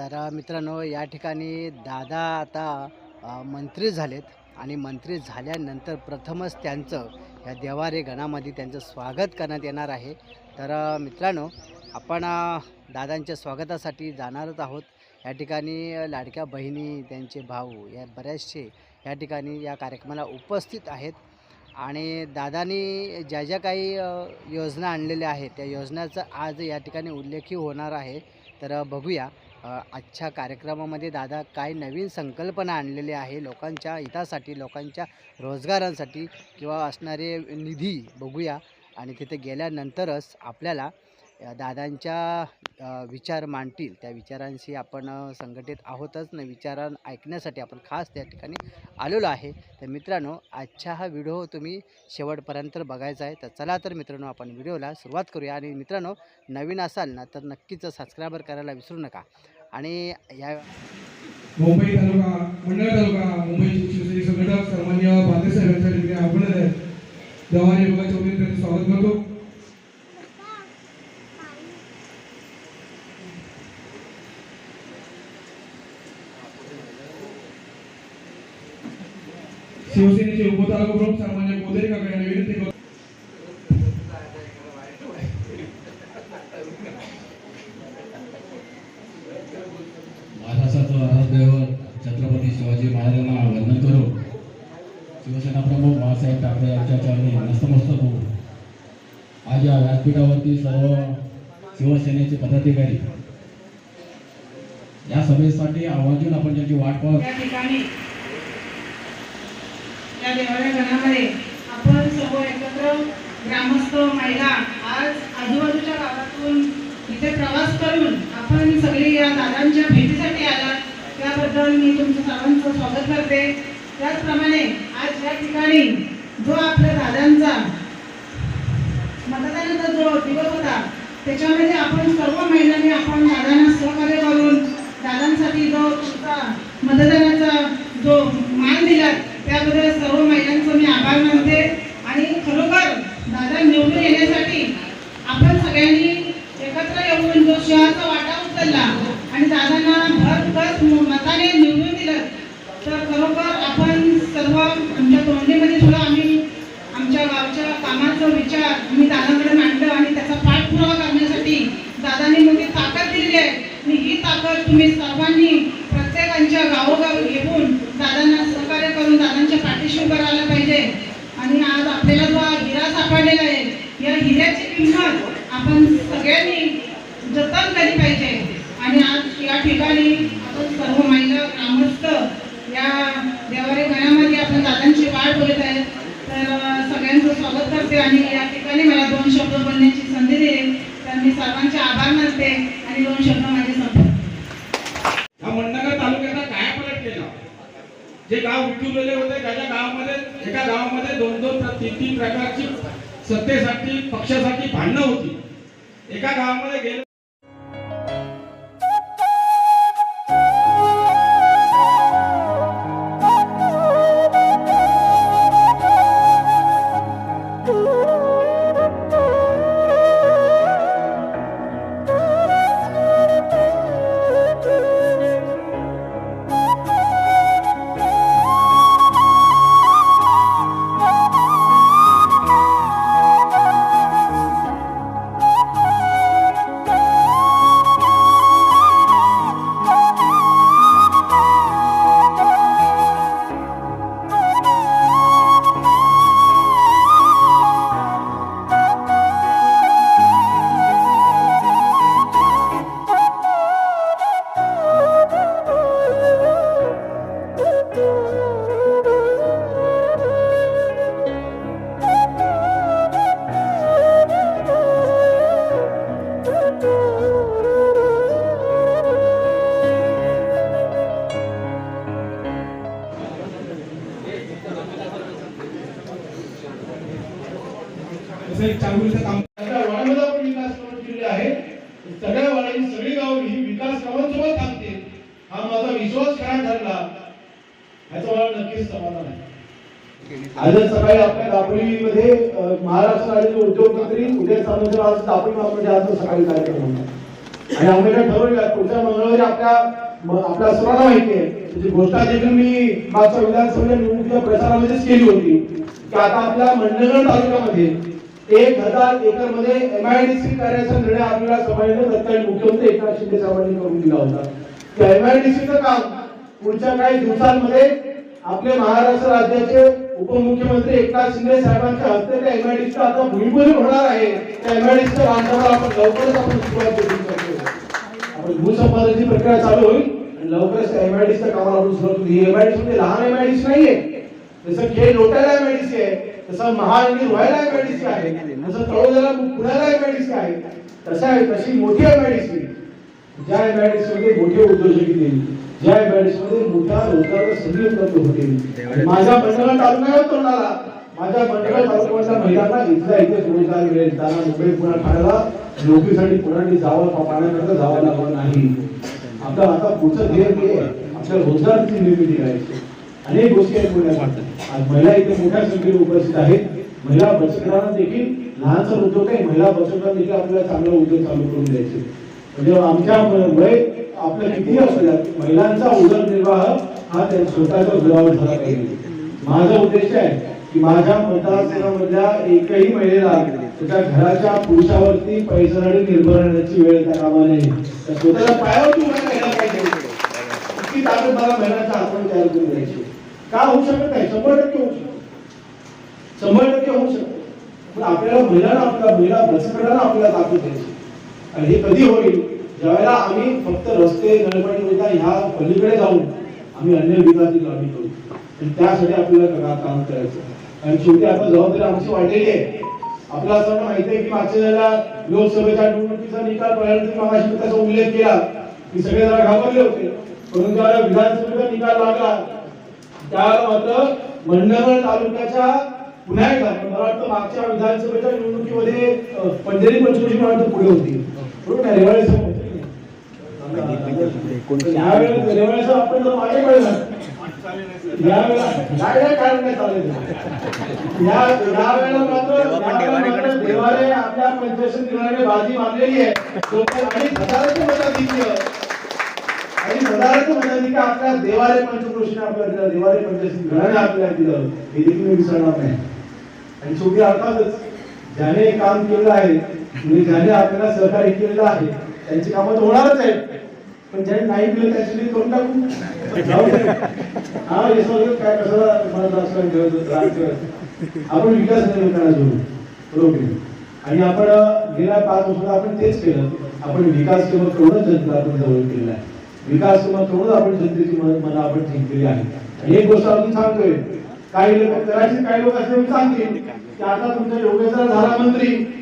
तर मित्रांनो या ठिकाणी दादा आता मंत्री झालेत आणि मंत्री झाल्यानंतर प्रथमच त्यांचं या देवारे गणामध्ये त्यांचं स्वागत करण्यात येणार आहे. तर मित्रांनो आपण दादांच्या स्वागतासाठी जाणारच आहोत. या ठिकाणी लाडक्या बहिणी त्यांचे भाऊ या बऱ्याचशे या ठिकाणी या कार्यक्रमाला उपस्थित आहेत. आणि दादानी ज्या ज्या काही योजना आणलेल्या आहेत त्या योजनाचा आज या ठिकाणी उल्लेखही होणार आहे. तर बघूया. आजच्या कार्यक्रमामध्ये दादा काय नवीन संकल्पना आणलेली आहे लोकांच्या हितासाठी लोकांच्या रोजगारांसाठी किंवा असणारे निधी बघूया. आणि तिथे गेल्यानंतरच आपल्याला दादांच्या विचार मांडतील. त्या विचारांशी आपण संघटित आहोतच. ना विचारां ऐकण्यासाठी आपण खास त्या ठिकाणी आलेलो आहे. तर मित्रांनो आजचा हा व्हिडिओ तुम्ही शेवटपर्यंत बघायचा आहे. तर चला तर मित्रांनो आपण व्हिडिओला सुरुवात करूया. आणि मित्रांनो नवीन असाल ना तर नक्कीच सबस्क्रायबर करायला विसरू नका. आणि या मुंबई तालुका मंडळ तालुका मुंबई शिवसेने संघटक सन्मान्य बांदेसाहेबांच्या ठिकाणी आपण देवाने विभागाच्या वतीने त्यांचं स्वागत करतो. शिवसेनेचे उपतालुका प्रमुख सन्मान्य कोदरी काका यांना विनंती करतो. महाराष्ट्राचं छत्रपती शिवाजी महाराजांना वंदन करू. शिवसेना प्रमुख बाळासाहेब ठाकरे यांच्या चरणी नतमस्तक होऊ. आज या व्यासपीठावरती सर्व शिवसेनेचे पदाधिकारी या सभेसाठी आवर्जून आपण ज्यांची वाट पाहत या ठिकाणी या गणामध्ये आपण सर्व एकत्र ग्रामस्थ महिला आज आजूबाजूच्या गावातून इथे प्रवास करून आपण सगळी या दादांच्या भेटीसाठी आलात. त्याबद्दल मी तुमचं सर्वांचं स्वागत करते. त्याचप्रमाणे आज या ठिकाणी जो आपल्या दादांचा मतदानाचा जो दिवस होता त्याच्यामध्ये आपण सर्व महिलांनी आपण दादांना सहकार्य करून दादांसाठी जो तुमचा मतदानाचा जो मान दिला त्याबद्दल सर्व महिलांचं मी आभार मानते आणि खरोखर दादा निवडून येण्यासाठी आपण सगळ्यांनी एकत्र येऊन जो शहाचा वाटा उचलला आणि दादांना भरघस मताने निवडून दिलं तर खरोखर आपण सर्व आमच्या तोंडीमध्ये सुद्धा आम्ही आमच्या गावच्या कामाचा विचार आम्ही दादाकडे मांडलं आणि त्याचा पाठपुरावा करण्यासाठी दादांनी मोठी ताकद दिलेली आहे आणि ही ताकद तुम्ही सर्वांनी प्रत्येकांच्या गावोगावी येऊन दादांना सहकार्य करून दादांच्या पाठीशी उभं राहायला पाहिजे आणि आज आपल्याला जो हा हिरा सापडलेला आहे या हिऱ्याची आपण सगळ्यांनी जतन केली पाहिजे. आणि आज या ठिकाणी आपण सर्व महिला ग्रामस्थ या देवारे गणामध्ये आपण दादांची वाट बोलत आहेत. तर सगळ्यांचं स्वागत करते आणि या ठिकाणी मला दोन शब्द बोलण्याची संधी दिली. तर मी सर्वांचे आभार मानते आणि दोन शब्द माझे संपते हा मंडणगड तालुक्याचा काय पलट केला. जे गाव विखुरलेले होते त्याच्या गावामध्ये एका गावामध्ये दोन दोन तीन तीन प्रकारची सत्तेसाठी पक्षासाठी भांडणं होती. एका गावामध्ये गेले केलेली आहे. सगळ्या वाड्यांनी सगळी गावं ही विकास कामांसोबत थांबतील हा माझा विश्वास काय ठरला? याचं मला नक्कीच समाधान आहे. आज सकाळी आपल्या दापोलीमध्ये अ, महाराष्ट्र राज्याचे उद्योगमंत्री उदय सामंत आज दापोली महाराष्ट्रामध्ये आज सकाळी कार्यक्रम होता आणि आम्ही काय ठरवलं पुढच्या मंगळवारी आपल्या आपल्या सर्वांना माहिती आहे. त्याची घोषणा देखील मी मागच्या विधानसभेच्या निवडणुकीच्या प्रचारामध्येच केली होती. की आता आपल्या मंडणगड तालुक्यामध्ये एक हजार एकरमध्ये एमआयडीसी करायचा निर्णय आपल्याला समाजाने तत्कालीन मुख्यमंत्री एकनाथ शिंदे साहेबांनी करून दिला होता. त्या एमआयडीसीचं काम पुढच्या काही दिवसांमध्ये आपले महाराष्ट्र राज्याचे उपमुख्यमंत्री एकनाथ शिंदे साहेबांच्या हस्ते त्या एमआयडीसीचं आता भूमिपूजन होणार आहे. त्या एमआयडीसीच्या बांधकामाला आपण लवकरच आपण सुरुवात करू शकतो. आपण भूसंपादनाची प्रक्रिया चालू होईल आणि लवकरच त्या एमआयडीसीच्या कामाला आपण सुरुवात ही एमआयडीसी म्हणजे लहान एमआयडीसी नाहीये. जसं खेळ लोटायला एमआयडीसी आहे. तसं महाराणी व्हायला एमआयडीसी आहे. तसं तळोद्याला पुण्याला एमआयडीसी आहे. तसं आहे तशी मोठी एमआयडीसी ज्या एमआयडीसी मध्ये मोठे उद्योजक येतील ज्या एमआयडीसी मध्ये मोठ्या रोजगाराच्या संधी उपलब्ध होतील. माझ्या मंडळ तालुक्यावर तोंडाला माझ्या मंडळ तालुक्याच्या महिलांना इथल्या इथे रोजगार मिळेल त्यांना मुंबई पुणा ठाण्याला नोकरीसाठी पुण्याने जावं का पाण्याकरता जावं लागणार नाही. आता आता पुढचं ध्येय आहे. आपल्या रोजगाराची निर्मिती करायची. अनेक गोष्टी आहेत पुण्यात आज महिला इथे मोठ्या संख्येने उपस्थित आहेत. महिला बचतदारांना देखील लहानसा उद्योग आहे महिला बचतदार देखील आपल्याला चांगला उद्योग चालू करून द्यायचे. म्हणजे आमच्या वय आपल्या किती असू महिलांचा उदरनिर्वाह हा त्या स्वतःच्या उदरावर झाला पाहिजे. माझा उद्देश आहे की माझ्या मतदारसंघामधल्या एकही महिलेला त्याच्या घराच्या पुरुषावरती पैशासाठी निर्भर राहण्याची वेळ त्या कामा नये तर स्वतःच्या पायावर उभा राहायला पाहिजे. इतकी ताकद मला महिलांचा आपण तयार करून द्यायची. का होऊ शकत नाही? शंभर टक्के होऊ शकत शंभर टक्के होऊ शकत पण आपल्याला महिलांना आपल्या महिला बचतगटांना आपल्याला ताकद द्यायची. आणि हे कधी होईल? ज्यावेळेला आम्ही फक्त रस्ते नळपाणी योजना ह्या पलीकडे जाऊन आम्ही अन्य विकासाची लढणी करू. आणि त्यासाठी आपल्याला काम करायचं? आणि शेवटी आता जबाबदारी आमची वाढलेली आहे. आपल्याला असं माहिती आहे की मागच्या वेळेला लोकसभेच्या निवडणुकीचा निकाल पहिल्यांदा मागाशी त्याचा उल्लेख केला. की सगळे जरा घाबरले होते. परंतु ज्यावेळेला विधानसभेचा निकाल लागला. त्यावेळेला मात्र तालुक्याच्या पुन्हा एकदा मला वाटतं मागच्या विधानसभेच्या निवडणुकीमध्ये पंढरी पंचकृषी मला वाटतं पुढे होती. बरोबर ना? यावेळेस आपण जर मागे यावेळेला काय काय कारण नाही चालेल या यावेळेला मात्र देवाने आपल्या पंचायत दिनाने बाजी मारलेली आहे. आणि मताधिक्य आणि हजाराचं मताधिक्य आपल्या देवारे पंचकृष्ण आपल्याला दिलं देवारे पंचायत घराने आपल्याला दिलं. हे देखील मी विसरणार नाही. आणि शेवटी अर्थातच ज्याने काम केलं आहे म्हणजे ज्याने आपल्याला सहकार्य केलेलं आहे त्यांची कामं तर होणारच आहेत. पण ज्याने नाही केलं त्याची नीट करून टाकू. जाऊ हा हे सगळं काय कसं मला राजकारण ठेवत आपण विकास लोकांना जोडू बरोबर आणि आपण गेल्या पाच वर्षात आपण तेच केलं. आपण विकास केवळ तेवढंच जनता आपण जवळ केलेला आहे. विकास म्हणून आपण जनतेची मन आपण जिंकलेली आहे. आणि एक गोष्ट अजून सांगतोय. काही लोक कदाचित काही लोक असे सांगतील की आता तुमचा योगेश्वर झाला मंत्री.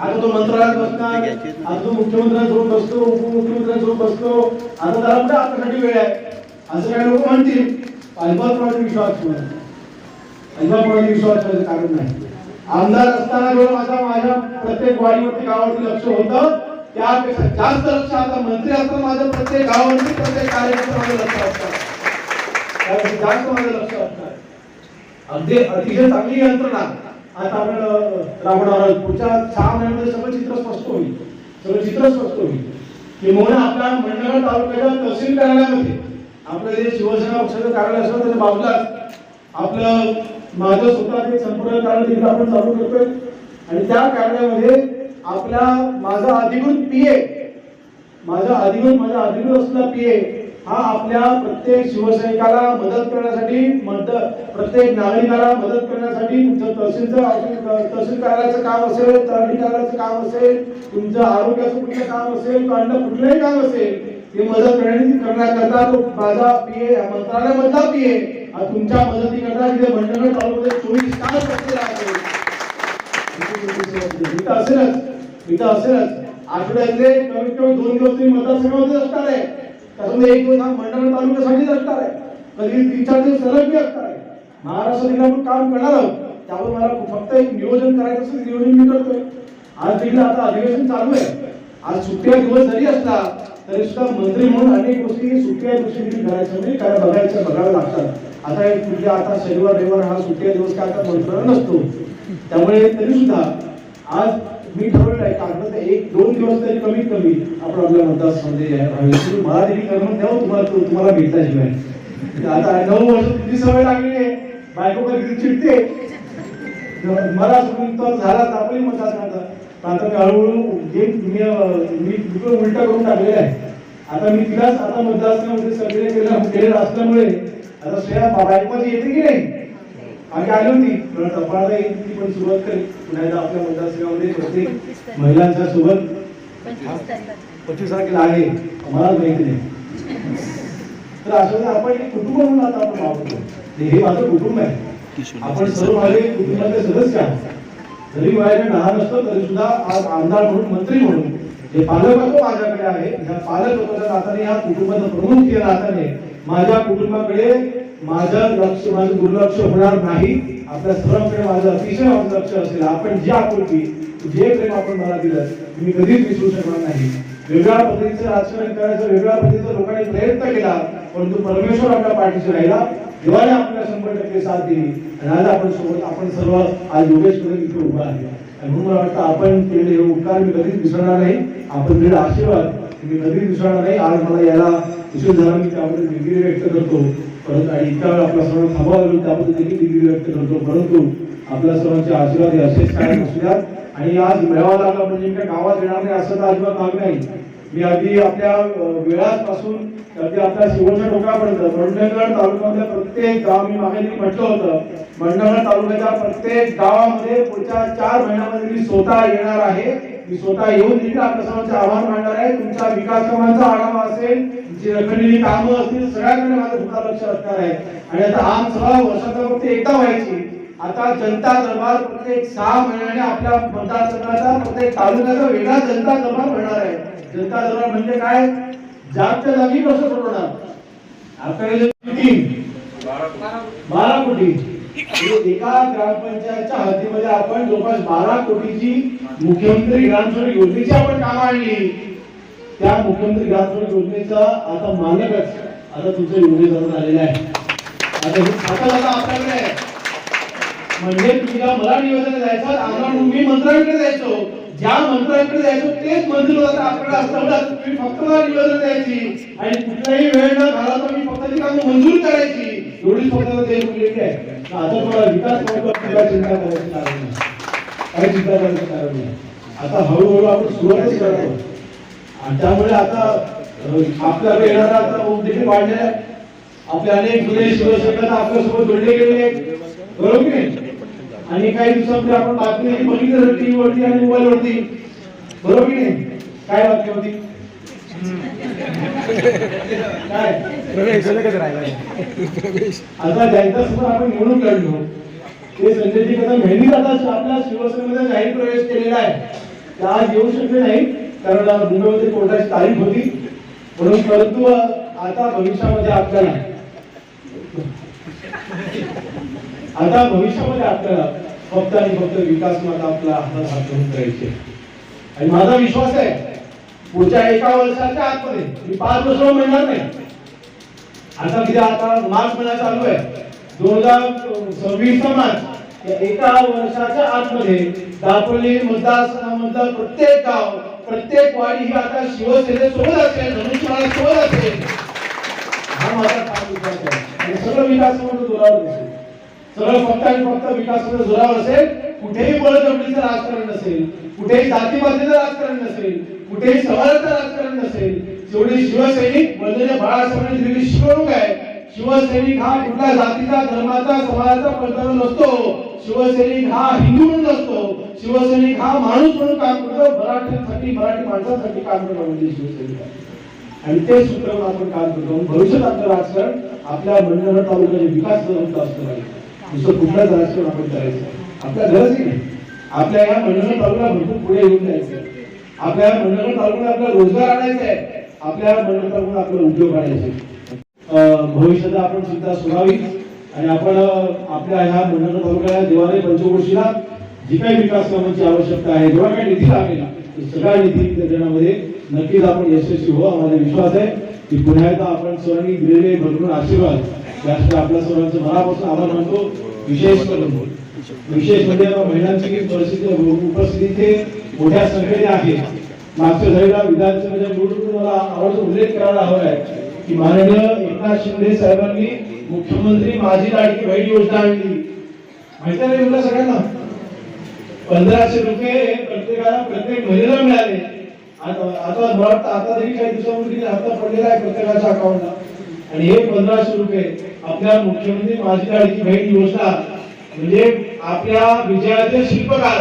आता तो मंत्रालयात बसणार. आता तो मुख्यमंत्र्यांसोबत बसतो उपमुख्यमंत्र्यांसोबत बसतो. आता त्याला कुठे आपल्यासाठी वेळ आहे? असं काही लोक म्हणतील. अजिबात विश्वास ठेवू अजिबात विश्वास ठेवायचं कारण नाही. आमदार असताना जेव्हा माझा माझ्या प्रत्येक वाडीवरती गावावरती लक्ष होतं त्यापेक्षा जास्त लक्ष आता मंत्री असताना माझं प्रत्येक गावामध्ये प्रत्येक कार्यकर्ता माझं लक्ष असतात त्यापेक्षा जास्त माझं लक्ष असतात अगदी अतिशय चांगली यंत्रणा. आता आपण अं, राबवणार आहोत पुढच्या सहा महिन्यामध्ये सगळं चित्र स्पष्ट होईल. सगळं चित्र स्पष्ट होईल. किंवा आपल्या मंडळ तालुक्याच्या तहसील कार्यालयामध्ये आपलं जे शिवसेना पक्षाचं कार्यालय असतं त्याच्या बाजूलाच आपलं माझं स्वतः संपूर्ण कार्यालय तिथं आपण चालू करतोय. आणि त्या कार्यालयामध्ये आपला माझा अधिकृत पीए माझा अधिकृत माझा अधिकृत असलेला पीए हा आपल्या प्रत्येक शिवसैनिकाला मदत करण्यासाठी मदत प्रत्येक नागरिकाला मदत करण्यासाठी तुमचं तहसीलचं ऑफिस तहसील कार्यालयाचं काम असेल तहसील कार्यालयाचं काम असेल तुमचं आरोग्याचं कुठलं काम असेल कारण कुठलंही काम असेल ते मदत करण्याकरता तो माझा पीए मंत्रालयामधला पीए हा तुमच्या मदतीकरता तिथे मंडळ तालुक्यात चोवीस तास असेल असेलच इथं असेलच आठवड्यातले कमीत कमी दोन दिवस तुम्ही मतदारसंघामध्ये असणार आहे. त्यातून एक दिवस हा मंडळ तालुक्यासाठीच असणार आहे. कधी तीन चार दिवस सलग बी असणार आहे. महाराष्ट्र आपण काम करणार आहोत. त्यावर मला फक्त एक नियोजन करायचं असेल नियोजन मी करतोय. आज देखील आता अधिवेशन चालू आहे. आज सुट्ट्या दिवस जरी असला तरी सुद्धा मंत्री म्हणून अनेक गोष्टी सुट्ट्या दिवशी देखील म्हणजे काय बघायचं बघाव्या लागतात आता एक म्हणजे आता शनिवार रविवार हा सुट्ट्या दिवस काय आता मंत्र नसतो. त्यामुळे तरी सुद्धा आज मी ठरवलं आहे कागद एक दोन दिवस तरी कमीत कमी आपण आपल्या मतदारसंघामध्ये यायला मला देखील कर्म द्यावं तुम्हाला तो- तुम्हाला भेटल्याशिवाय आता नऊ वर्ष तुझी सवय लागली आहे. बायको कधी चिडते. मला तर तो झाला तर आपली मतदारसंघाचा आता. मी हळूहळू जे मी मी तिकडे उलटा करून टाकलेला आहे. आता मी तिलाच आता मतदारसंघामध्ये सगळे केलं केलेलं असल्यामुळे आता श्रेया बायकोची येते की नाही? आधी आली होती. पण टपाला येईल ती पण सुरुवात करेल पुन्हा एकदा आपल्या मतदारसंघामध्ये प्रत्येक महिलांच्या सोबत. पंचवीस तारखेला. आहे. मला माहिती नाही. तर असं आपण एक कुटुंब म्हणून आता आपण वापरतो हे हे माझं कुटुंब आहे. आपण सर्व माझे कुटुंबाचे सदस्य आहोत. जरी माझ्या लहान असतो तरी सुद्धा आज आमदार म्हणून मंत्री म्हणून जे पालकत्व माझ्याकडे आहे ह्या पालकत्वाच्या नात्याने या कुटुंबाचं प्रमुख या नात्याने माझ्या कुटुंबाकडे माझं लक्ष माझं दुर्लक्ष होणार नाही. आपल्या सर्वांकडे माझं अतिशय लक्ष असेल. आपण जे आकृती जे प्रेम आपण मला दिलं मी कधीच विसरू शकणार नाही. वेगळ्या पद्धतीचं राजकारण करायचं वेगळ्या पद्धतीचा लोकांनी प्रयत्न केला परंतु परमेश्वर आपल्या पाठीशी राहिला. देवाने आपल्याला शंभर टक्के साथ दिली. आणि आज आपण सोबत आपण सर्व आज योगेशमध्ये इथे उभा आहे. आणि म्हणून मला वाटतं आपण केलेले हे उपकार मी कधीच विसरणार नाही. आपण दिलेला आशीर्वाद मी कधीच विसरणार नाही. आज मला याला उशीर झाला. मी त्यामध्ये दिलगिरी व्यक्त करतो. परंतु इतका वेळ आपल्या सर्वांना थांबावं लागलं त्याबद्दल देखील दिली व्यक्त करतो. परंतु आपल्या सर्वांचे आशीर्वाद हे असेच कायम असू आणि आज मेळावा लागला म्हणजे मी काय गावात येणार नाही असं तर अजिबात भाग नाही मी अगदी आपल्या वेळापासून अगदी आपल्या शेवटच्या टोकापर्यंत मंडळगड तालुक्यातल्या प्रत्येक गाव मी मागे म्हटलं होतं. मंडळगड तालुक्याच्या प्रत्येक गावामध्ये पुढच्या चार महिन्यामध्ये मी स्वतः येणार आहे. मी स्वतः येऊन तिथे आपल्या सर्वांचे आभार मानणार आहे. तुमच्या विकास कामांचा आढावा असेल तुमची रखडलेली कामं असतील सगळ्यांकडे माझं सुद्धा लक्ष असणार आहे. आणि आता आमसभा वर्षाचा फक्त एकदा व्हायची. आता जनता दरबार प्रत्येक सहा महिन्याने आपल्या मतदारसंघाचा प्रत्येक तालुक्याचा वेगळा जनता दरबार भरणार आहे. जनता दरबार म्हणजे काय? जागच्या जागी कसं सोडवणार? आपल्याकडे बारा कोटी. एका ग्रामपंचायतच्या हद्दीमध्ये आपण जवळपास बारा कोटीची मुख्यमंत्री ग्रामसभा योजनेची आपण कामं आणली. त्या मुख्यमंत्री ग्रामसडक योजनेचा आता मालकच आता तुमच्या योजनेकडून आलेला आहे. आता हे खातं आता आपल्याकडे आहे. म्हणजे तुम्ही मला नियोजन जायचं आम्हाला मी मंत्र्यांकडे जायचो. ज्या मंत्र्यांकडे जायचो तेच मंत्री होता आपल्याकडे तुम्ही फक्त मला निवेदन द्यायची. आणि कुठलाही वेळ न तर मी फक्त ती कामं मंजूर करायची. एवढी फक्त ते मुलगी आहे. आता तुम्हाला विकास किंवा चिंता करायची कारण नाही. काही चिंता करायचं कारण नाही. आता हळूहळू आपण सुरुवातच करतो आणि त्यामुळे आता आपल्याकडे येणारा आता ओघ देखील वाढलेला आहे आपले अनेक जुने शिवसैनिक आपल्यासोबत जोडले गेले. आहेत. बरोबर आणि काही दिवसापूर्वी आपण बातमी बघितलं टीव्ही वरती आणि मोबाईल वरती. बरोबर की नाही? काय बातमी होती? काय? आता ज्यांच्यासमोर आपण निवडून काढलो ते संजयजी कदम मेहनत आता आपल्या शिवसेनेमध्ये जाहीर प्रवेश केलेला आहे. ते आज येऊ शकले नाही कारण मुंबईमध्ये कोर्टाची तारीख होती म्हणून परंतु आता भविष्यामध्ये आपल्याला आता भविष्यामध्ये आपल्याला फक्त आणि फक्त विकास माता आपला हातात हात करून करायचे. आणि माझा विश्वास आहे पुढच्या एका वर्षाच्या आतमध्ये मी पाच वर्ष मिळणार नाही. आता किती आता मार्च महिना चालू आहे. दोन हजार सव्वीस मार्च या एका वर्षाच्या आतमध्ये दापोली मतदारसंघामधलं प्रत्येक गाव प्रत्येक वाडी ही आता शिवसेनेसोबत असेल धनुष्यबाणासोबत असेल. हा माझा काम विश्वास आहे. आणि सगळं विकास जोरावर दिसेल. सगळं फक्त आणि फक्त विकासाचं जोरावर असेल कुठेही बळजबडीचं राजकारण नसेल कुठेही जातीपातीचं राजकारण नसेल कुठेही समाजाचं राजकारण नसेल जेवढे शिवसैनिक म्हणजे बाळासाहेबांनी दिलेली शिकवणूक आहे शिवसैनिक हा कुठल्या जातीचा धर्माचा समाजाचा पडदा नसतो. शिवसैनिक हा हिंदू म्हणून नसतो शिवसैनिक हा माणूस म्हणून काम करतो. मराठ्यांसाठी मराठी माणसांसाठी काम करतो म्हणजे शिवसैनिक आणि ते सूत्र आपण काम करतो. भविष्यात आपलं राजकारण आपल्या मंडळ तालुक्याचे विकास होत असतो. दुसरं कुठलंच राजकारण आपण करायचं आपल्या गरज नाही आपल्या या मंडळ तालुक्याला भरपूर पुढे येऊन जायचं आपल्या मंडळ तालुक्यात आपला रोजगार आणायचा आहे. आपल्या मंडळ तालुक्यात आपला उद्योग आणायचे आहे. भविष्यात आपण चिंता सोडावी. आणि आपण आपल्या ह्या मंडळ तालुक्याला देवालय पंचकोशीला जी काही विकास कामांची आवश्यकता आहे जेव्हा काही निधी लागेल तो सगळा निधी त्याच्यामध्ये नक्कीच आपण यशस्वी हो आम्हाला विश्वास आहे की पुन्हा एकदा आपण सर्वांनी दिलेले भरपूर आशीर्वाद त्यासाठी आपल्या सर्वांचं मनापासून आभार मानतो. विशेष करून विशेष म्हणजे महिलांची परिस्थिती उपस्थिती मोठ्या संख्येने आहे. मागच्या झालेल्या विधानसभेच्या निवडणुकीत मला आवडतो उल्लेख करायला हवा आहे की माननीय एकनाथ शिंदे साहेबांनी मुख्यमंत्री माझी लाडकी बहीण योजना आणली. माहिती आहे सगळ्यांना? पंधराशे रुपये प्रत्येकाला प्रत्येक महिलेला मिळाले. आता मला वाटतं आता तरी काही दिवसापूर्वी हप्ता पडलेला आहे प्रत्येकाच्या अकाउंटला आणि हे पंधराशे रुपये आपल्या मुख्यमंत्री माझी लाडकी बहीण योजना म्हणजे आपल्या विजयाचे शिल्पकार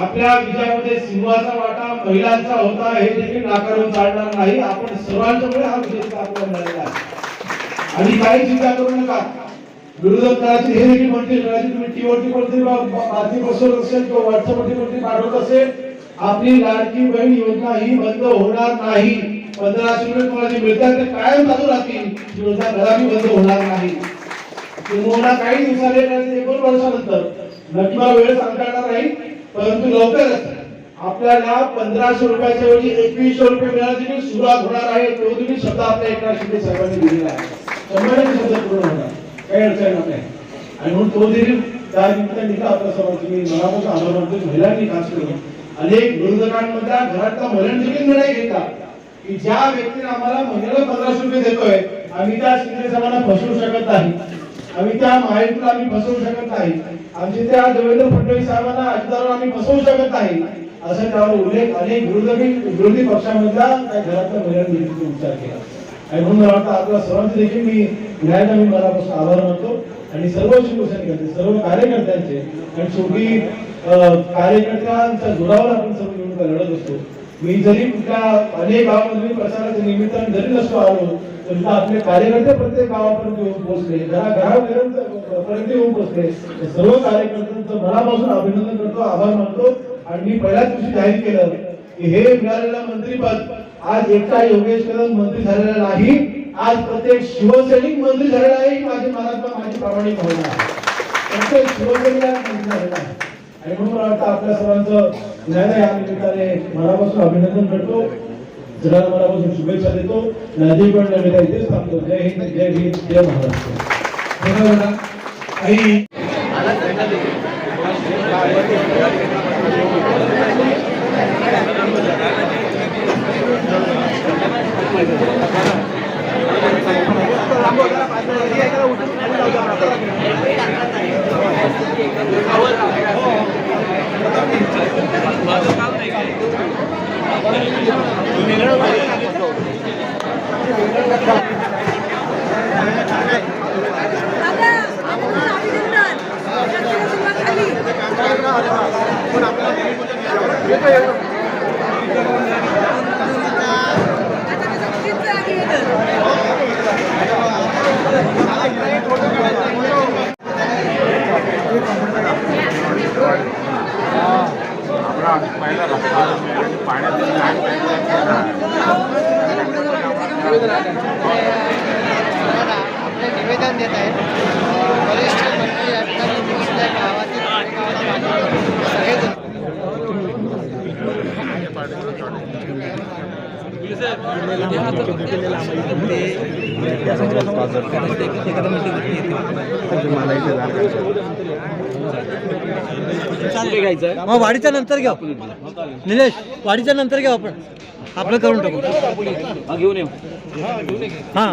आपल्या विजयामध्ये सिंहाचा वाटा महिलांचा होता हे देखील नाकारून चालणार नाही. आपण सर्वांच्यामुळे हा विजय आपल्याला झालेला आहे आणि काही चिंता करू नका. विरोधक करायचे हे देखील म्हणतील कदाचित तुम्ही टीव्हीवरती कोणती बातमी बसवत असेल किंवा व्हॉट्सअपवरती कोणती पाठवत असेल. आपली लाडकी बहीण योजना ही बंद होणार नाही. पंधराशे रुपये तुम्हाला जे मिळतात ते कायम चालू राहतील. योजना कदापि बंद होणार नाही. किंवा काही दिवसाने नाही एक दोन वर्षानंतर. नक्की मला वेळ सांगता येणार नाही परंतु लवकरच आपल्याला पंधराशे रुपयाच्या ऐवजी एकवीसशे रुपये मिळाले जी सुरुवात होणार आहे. तो तुम्ही शब्द आपल्या एकनाथ शिंदे साहेबांनी दिलेला आहे. शंभर टक्के शब्द पूर्ण होणार. काही अडचण येणार नाही. आणि म्हणून तो देखील त्या निमित्ताने का आपल्यासमोर मी मनापासून आभार मानतो महिलांनी खास करून अनेक विरोधकांमधल्या घरातला मरण देखील निर्णय घेतला. की ज्या व्यक्तीने आम्हाला महिन्याला पंधराशे रुपये देतोय आम्ही त्या शिंदे साहेबांना फसवू शकत नाही. आम्ही त्या महायुतीला आम्ही फसवू शकत नाही. आमचे त्या देवेंद्र फडणवीस साहेबांना अजितदारांना आम्ही फसवू शकत नाही. असं त्यावर उल्लेख अनेक विरोधी विरोधी पक्षामधल्या त्या घरातल्या महिलांनी विचार केला. आणि म्हणून मला वाटतं आपल्या सर्वांचे देखील मी न्यायाला मी मनापासून आभार मानतो. आणि सर्व शिवसैनिकांचे सर्व कार्यकर्त्यांचे आणि शेवटी कार्यकर्त्यांच्या जोरावर आपण सर्व निवडणुका लढत असतो. मी जरी कुठल्या अनेक गावामध्ये मी प्रचाराच्या निमित्ताने जरी नसतो आलो तरी आपले कार्यकर्ते प्रत्येक गावापर्यंत येऊन पोहोचले घरा घरापर्यंत पर्यंत येऊन पोहोचले सर्व कार्यकर्त्यांचं मनापासून अभिनंदन करतो आभार मानतो. आणि मी पहिल्याच दिवशी जाहीर केलं की हे मिळालेलं मंत्रीपद आज एकटा योगेश कदम मंत्री झालेला नाही. आज प्रत्येक शिवसैनिक मंत्री झालेला आहे. माझी मनात माझी प्रामाणिक भावना प्रत्येक शिवसैनिक मंत्री झालेला आहे. आणि म्हणून मला वाटतं आपल्या सर्वांचं ज्ञान या निमित्ताने मनापासून अभिनंदन करतो. जगाला मनापासून शुभेच्छा देतो. नदी पण नमिता इथेच थांबतो. जय हिंद जय हिंद जय महाराष्ट्र. Thank you. आपले निवेदन देत आहेत. वरिष्ठ मंत्री या ठिकाणी. गावातील वाढीच्या नंतर घेऊ. निलेश वाढीच्या नंतर घेऊ आपण. आपलं करून टाकू. घेऊन येऊ. हा.